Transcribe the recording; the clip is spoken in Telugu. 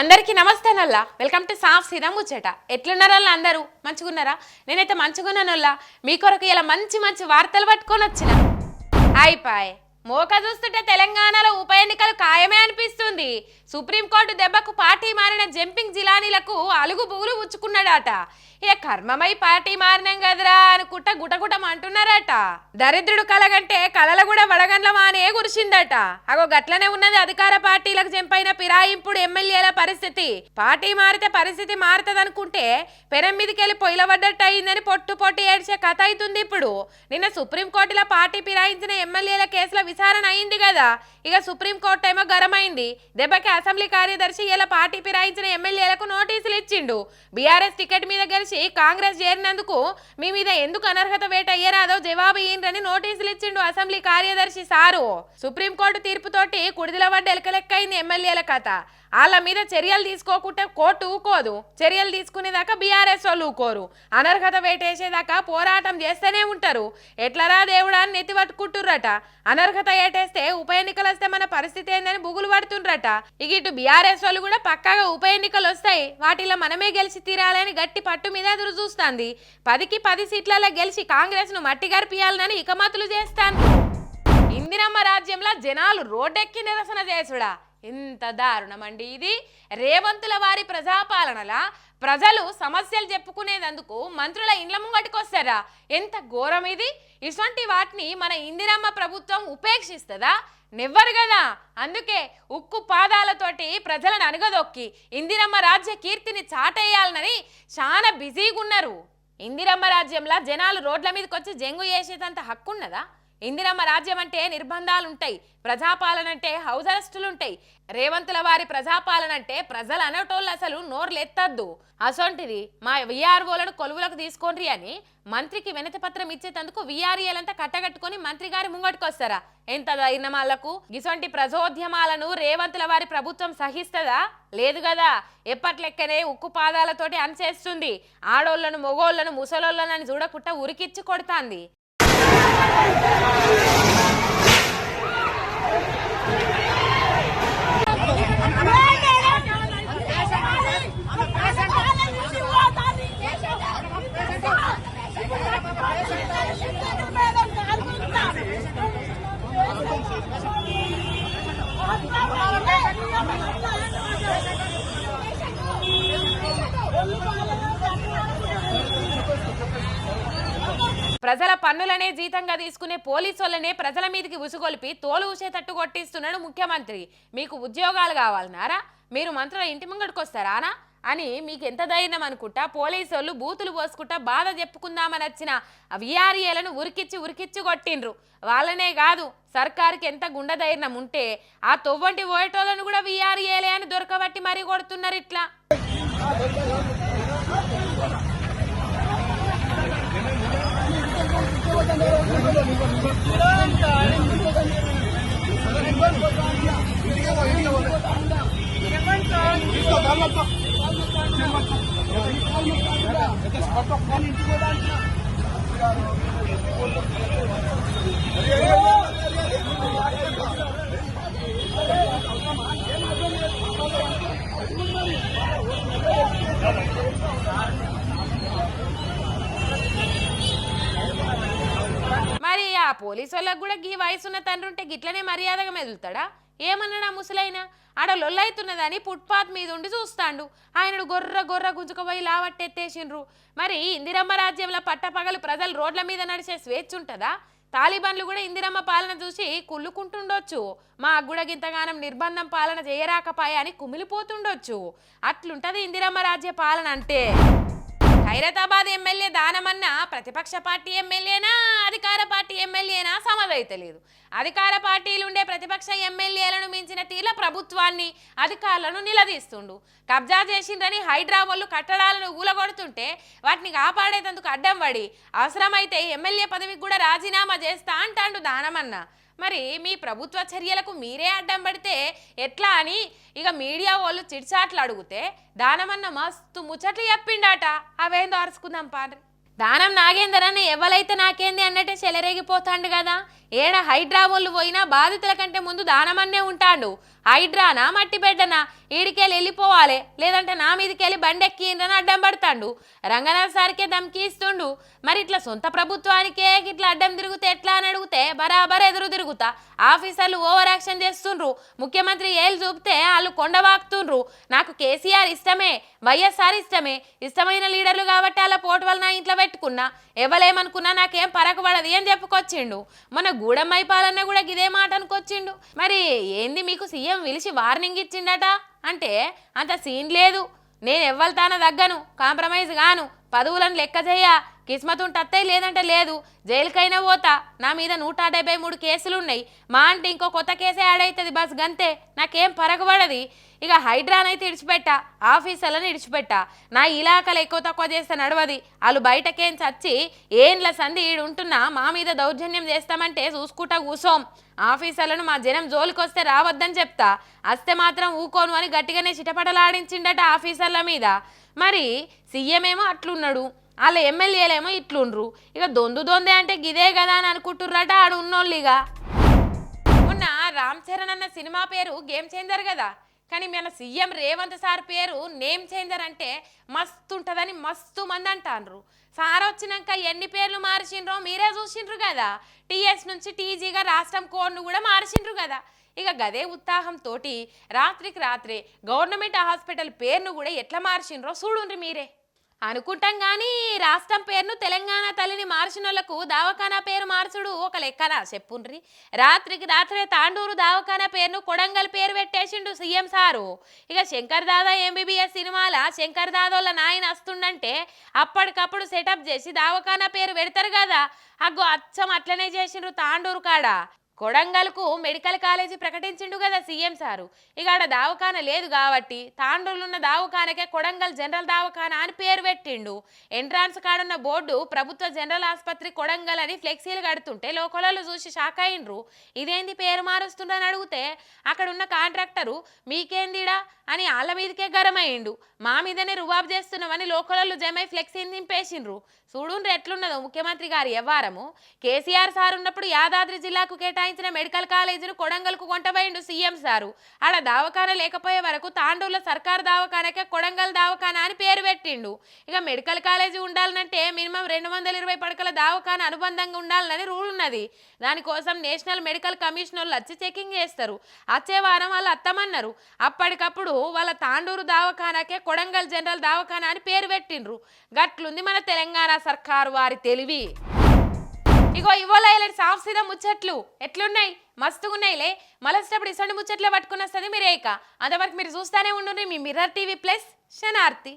అందరికీ నమస్తే నల్లా. వెల్కమ్ టు సాఫ్ సీదా ముచ్చట. ఎట్లున్నారల్లా అందరూ? మంచిగున్నారా? నేనైతే మంచిగున్నానల్లా. మీ కొరకు ఇలా మంచి మంచి వార్తలు పట్టుకొని వచ్చిన. అయిపాయ్. మోక చూస్తుంటే తెలంగాణలో ఉప ఎన్నికలు ఖాయమే అనిపిస్తుంది. సుప్రీంకోర్టు దెబ్బకు పార్టీ మారిన జంపింగ్ జిలానీలకు అలుగు బుగులు ఉచ్చుకున్నాడట ఇక కర్మమై పార్టీ మారినాం కదరా అనుకుంటా గుటగుటం అంటున్నారట. దరిద్రుడు కలగంటే కలల కూడా వడగండ్లమా అనే కురిసిందట. అగో గట్లనే ఉన్నది అధికార పార్టీలకు జంపైన పిరాయింపుడు ఎమ్మెల్యేల పరిస్థితి. పార్టీ మారితే పరిస్థితి మారుతదనుకుంటే పెరం మీదకెళ్ళి పొయ్యిల పడ్డట్టు అయిందని పొట్టు పొట్టి ఏడ్చే కథ అవుతుంది ఇప్పుడు. నిన్న సుప్రీంకోర్టులో పార్టీ ఫిరాయించిన ఎమ్మెల్యేల కేసుల విచారణ అయింది కదా ఇక సుప్రీంకోర్టు ఏమో గరమైంది దెబ్బకి అసెంబ్లీ కార్యదర్శి ఇలా పార్టీ ఫిరాయించిన ఎమ్మెల్యేలకు నోటీసులు ఇచ్చిండు బీఆర్ఎస్ టికెట్ మీద గెలిచి కాంగ్రెస్ చేరినందుకు మీ మీద ఎందుకు అనర్హత వేట అయ్యరాదో జవాబు ఇయ్యండి నోటీసులు ఇచ్చిండు అసెంబ్లీ కార్యదర్శి సారు. సుప్రీంకోర్టు తీర్పుతోటి కుడిదిల పడ్డ ఎలకలెక్కైంది ఎమ్మెల్యేల కథ. వాళ్ళ మీద చర్యలు తీసుకోకుంటే కోర్టు ఊకోదు. చర్యలు తీసుకునేదాకా బీఆర్ఎస్ వాళ్ళు ఊకోరు. అనర్హత వేటేసేదాకా పోరాటం చేస్తూనే ఉంటారు. ఎట్లరా దేవుడా అని నెత్తి పట్టుకుంటుర్రట. అనర్హత ఏటేస్తే ఉప ఎన్నికలు వస్తే మన పరిస్థితి ఏందని బుగులు పడుతుండ్రట. ఇక ఇటు బీఆర్ఎస్ వాళ్ళు కూడా పక్కాగా ఉప ఎన్నికలు వస్తాయి. వాటిలో మనమే గెలిచి తీరాలని గట్టి పట్టు మీద ఎదురు చూస్తాంది. పదికి పది సీట్లలో గెలిచి కాంగ్రెస్ను మట్టి ఇకమతులు చేస్తాను ఇందిరమ్మ రాజ్యంలో జనాలు రోడ్డెక్కి నిరసన చేసుడా. ఎంత దారుణమండి ఇది. రేవంతుల వారి ప్రజాపాలనలా ప్రజలు సమస్యలు చెప్పుకునేందుకు మంత్రుల ఇండ్ల ముంగటికొస్తారా? ఎంత ఘోరం ఇది? ఇటువంటి వాటిని మన ఇందిరమ్మ ప్రభుత్వం ఉపేక్షిస్తుందా? నెవ్వరు కదా. అందుకే ఉక్కు పాదాలతోటి ప్రజలను అణగదొక్కి ఇందిరమ్మ రాజ్య కీర్తిని చాటేయాలనని చాలా బిజీగా ఉన్నారు ఇందిరమ్మ రాజ్యంలో జనాలు రోడ్ల మీదకి వచ్చి జంగు చేసేదంత హక్కు ఉన్నదా ఇందిరమ్మ రాజ్యం అంటే నిర్బంధాలుంటాయి ప్రజాపాలన అంటే హౌస్ అరెస్టులుంటాయి. రేవంతుల వారి ప్రజాపాలన అంటే ప్రజలు అనటోళ్ళు అసలు నోర్లెత్తద్దు. అసొంటిది మా విఆర్ఓలను కొలువులకు తీసుకోండి అని మంత్రికి వినతి పత్రం ఇచ్చేటందుకు విఆర్ఏలంతా కట్టగట్టుకుని మంత్రి గారి ముంగటికొస్తారా? ఎంత ధైర్యమాలకు ఇసొంటి ప్రజోద్యమాలను రేవంతుల వారి ప్రభుత్వం సహిస్తుందా? లేదు కదా ఎప్పట్లెక్కనే ఉక్కు పాదాలతోటి అనిచేస్తుంది ఆడోళ్ళను మొగోళ్ళను ముసలోళ్ళనని చూడకుండా ఉరికిచ్చి కొడతాంది. Thank you. ప్రజల పన్నులనే జీతంగా తీసుకునే పోలీసు ప్రజల మీదకి ఉసుగొలిపి తోలు ఊసేటట్టు కొట్టిస్తున్నాడు ముఖ్యమంత్రి. మీకు ఉద్యోగాలు కావాలన్నారా? మీరు మంత్రుల ఇంటి ముంగడికి వస్తారానా? అని మీకు ఎంత ధైర్యం అనుకుంటా పోలీసు వాళ్ళు బూతులు పోసుకుంటా బాధ చెప్పుకుందామని వచ్చిన విఆర్ఏలను ఉరికిచ్చి ఉరికిచ్చి కొట్టిండ్రు. వాళ్ళనే కాదు సర్కారుకి ఎంత గుండె ధైర్యం ఉంటే ఆ తొవ్వంటి ఓటోలను కూడా విఆర్ఏలే అని దొరకబట్టి మరీ కొడుతున్నారు ఇట్లా. మరి ఆ పోలీసు వాళ్ళకి కూడా గీ వయసు ఉన్న తండ్రి ఉంటే గిట్లనే మర్యాదగా మెదులుతాడా? ఏమన్నాడు ఆ ముసలైన? ఆడ లొల్లైతున్నదని ఫుట్పాత్ మీద ఉండి చూస్తాండు. ఆయనడు గొర్ర గొర్ర గుంజుకుపోయి లావట్టెత్తేసిండ్రు. మరి ఇందిరమ్మ రాజ్యంలో పట్టపగలు ప్రజలు రోడ్ల మీద నడిచే స్వేచ్ఛ ఉంటుందా? తాలిబాన్లు కూడా ఇందిరమ్మ పాలన చూసి కుళ్ళుకుంటుండొచ్చు. మా కూడా నిర్బంధం పాలన చేయరాకపాయ అని కుమిలిపోతుండొచ్చు. అట్లుంటది ఇందిరమ్మ రాజ్య పాలన అంటే. ఖైరతాబాద్ ఎమ్మెల్యే దానమన్న ప్రతిపక్ష పార్టీ ఎమ్మెల్యేనా? అధికార పార్టీ ఎమ్మెల్యేనా? సమదైతలేదు అధికార పార్టీలు ఉండే ప్రతిపక్ష ఎమ్మెల్యేలను మించిన తీర్ల ప్రభుత్వాన్ని అధికారులను నిలదీస్తుండు. కబ్జా చేసిండ్రని హైడ్రా వాళ్ళు కట్టడాలను ఊలగొడుతుంటే వాటిని కాపాడేటందుకు అడ్డం పడి అవసరమైతే ఎమ్మెల్యే పదవికి కూడా రాజీనామా చేస్తా అంటాండు దానమన్న. మరి మీ ప్రభుత్వ చర్యలకు మీరే అడ్డం పడితే ఎట్లా అని ఇక మీడియా వాళ్ళు చిట్చాట్లు అడిగితే దానమన్న మస్తు ముచ్చట్లు చెప్పిండట. అవేందో అరుచుకుందాం పాండ్రి. దానం నాగేందరని ఎవరైతే నాకేంది అన్నట్టే చెలరేగిపోతాండు కదా. ఏడ హైడ్రాబోళ్ళు పోయినా బాధితుల కంటే ముందు దానమన్నే ఉంటాండు. హైడ్రానా మట్టి బిడ్డనా? ఈడికెళ్ళి వెళ్ళిపోవాలి. లేదంటే నా మీదకెళ్ళి బండెక్కిందని అడ్డం పడతాండు. రంగనాథ్ సార్కే దమ్కి ఇస్తుండు మరి ఇట్లా సొంత ప్రభుత్వానికే ఇట్లా అడ్డం తిరిగితే ఎట్లా అని అడిగితే బరాబర్ ఎదురు తిరుగుతా. ఆఫీసర్లు ఓవర్ యాక్షన్ చేస్తుండ్రు. ముఖ్యమంత్రి ఏళ్ళు చూపితే వాళ్ళు కొండవాక్తుండ్రు నాకు కేసీఆర్ ఇష్టమే వైఎస్ఆర్ ఇష్టమే. ఇష్టమైన లీడర్లు కాబట్టి వాళ్ళ పోటు వల్ల నా ఇంట్లో పెట్టుకున్నా ఎవలేమనుకున్నా నాకేం పరకబడది అని చెప్పుకొచ్చిండు? మన గూడమైపాలన్న కూడా ఇదే మాట అనుకొచ్చిండు. మరి ఏంది మీకు సీఎం పిలిచి వార్నింగ్ ఇచ్చిండట? అంటే అంత సీన్ లేదు. నేను ఎవ్వల్తాన తగ్గను కాంప్రమైజ్ గాను. పదవులను లెక్క చేయ కిస్మత్ ఉంటే లేదంటే లేదు. జైలుకైనా పోతా. నా మీద నూట డెబ్బై మూడు కేసులు ఉన్నాయి మా అంటే ఇంకో కొత్త కేసే యాడ్ అవుతుంది బస్ గంతే. నాకేం పరగబడది. ఇక హైడ్రానైతే ఇడిచిపెట్టా ఆఫీసర్లను ఇడిచిపెట్టా. నా ఇలాకలు ఎక్కువ తక్కువ చేస్తే నడవది. వాళ్ళు బయటకేం చచ్చి ఏండ్ల సంధి ఈడు ఉంటున్నా మా మీద దౌర్జన్యం చేస్తామంటే చూసుకుంటా కూసోం. ఆఫీసర్లను మా జనం జోలికొస్తే రావద్దని చెప్తా. అస్తే మాత్రం ఊకోను అని గట్టిగానే చిటపటలాడించిండట ఆఫీసర్ల మీద. మరి సీఎం ఏమో అట్లున్నాడు. వాళ్ళ ఎమ్మెల్యేలేమో ఇట్లుండ్రు. ఇక దొందు దొందే అంటే గిదే కదా అని అనుకుంటుర్రట ఆడు ఉన్నోళ్ళు ఇక మొన్న రామ్ చరణ్ అన్న సినిమా పేరు గేమ్ చేంజర్ కదా కానీ మన సీఎం రేవంత్ సార్ పేరు నేమ్ చేంజర్ అంటే మస్తు ఉంటుందని మస్తు మంది అంటాండ్రు సార్ వచ్చినాక ఎన్ని పేర్లు మార్చిండ్రో మీరే చూసిండ్రు కదా. టీఎస్ నుంచి టీజీగా రాష్ట్రం కోడ్ను కూడా మార్చిండ్రు కదా. ఇక గదే ఉత్సాహంతో రాత్రికి రాత్రే గవర్నమెంట్ హాస్పిటల్ పేరును కూడా ఎట్లా మార్చిండ్రో చూడుండ్రి మీరే. అనుకుంటాం కానీ రాష్ట్రం పేరును తెలంగాణ తల్లిని మార్చినోళ్ళకు దావఖానా పేరు మార్చుడు ఒక లెక్కనా చెప్పుండ్రి. రాత్రికి రాత్రే తాండూరు దావఖానా పేరును కొడంగల్ పేరు పెట్టేసిండు సీఎం సారు. ఇక శంకర్ దాదా ఎంబీబీఎస్ సినిమాల శంకర్ దాదోళ్ళ నాయన వస్తుండంటే అప్పటికప్పుడు సెటప్ చేసి దావఖానా పేరు పెడతారు కదా. అగ్గో అచ్చం అట్లనే చేసిండ్రు తాండూరు కాడ. కొడంగల్కు మెడికల్ కాలేజీ ప్రకటించిండు కదా సీఎం సారు. ఇక ఆడ దావఖాన లేదు కాబట్టి తాండూరులున్న దావఖానకే కొడంగల్ జనరల్ దావఖాన అని పేరు పెట్టిండు. ఎంట్రాన్స్ కాడున్న బోర్డు ప్రభుత్వ జనరల్ ఆసుపత్రి కొడంగల్ అని ఫ్లెక్సీలు కడుతుంటే లోకలలో చూసి షాక్ అయిండ్రు ఇదేంది పేరు మారుస్తుండని అడిగితే అక్కడున్న కాంట్రాక్టరు మీకేందిడా అని వాళ్ళ మీదకే గరమయ్యిండు మా మీదనే రుబాబు చేస్తున్నామని లోకలలో జమై ఫ్లెక్సీని నింపేసిండ్రు చూడుండ్రు ఎట్లున్నదో ముఖ్యమంత్రి గారి వ్యవహారము. కేసీఆర్ సార్ ఉన్నప్పుడు యాదాద్రి జిల్లాకు కేటాయించిన మెడికల్ కాలేజీను కొడంగల్కు కొంటబోయిండు సీఎం సారు. ఆడ దావఖాన లేకపోయే వరకు తాండూరులో సర్కార్ దావఖానకే కొడంగల్ దావఖాన అని పేరు పెట్టిండు. ఇక మెడికల్ కాలేజీ ఉండాలంటే మినిమం రెండు వందల ఇరవై పడకల దావఖాన అనుబంధంగా ఉండాలని రూల్ ఉన్నది. దానికోసం నేషనల్ మెడికల్ కమిషనర్లు వచ్చి చెకింగ్ చేస్తారు. వచ్చే వారం వాళ్ళు అత్తమన్నారు. అప్పటికప్పుడు వాళ్ళ తాండూరు దావఖానాకే కొడంగల్ జనరల్ దావఖానా అని పేరు పెట్టిండ్రు. గట్లుంది మన తెలంగాణ సర్కారు వారి తెలివి. ఇగో ఇవ్వాల ఇలాంటి సాఫ్ సీదా ముచ్చట్లు? ఎట్లున్నాయి? మస్తుగున్నాయిలే. మలసేటప్పుడు ఇసండి ముచ్చట్లే పట్టుకుని వస్తుంది మీరు ఏక అంతవరకు మీరు చూస్తానే ఉండండి మీ మిర్రర్ టీవీ ప్లస్ శనార్తి.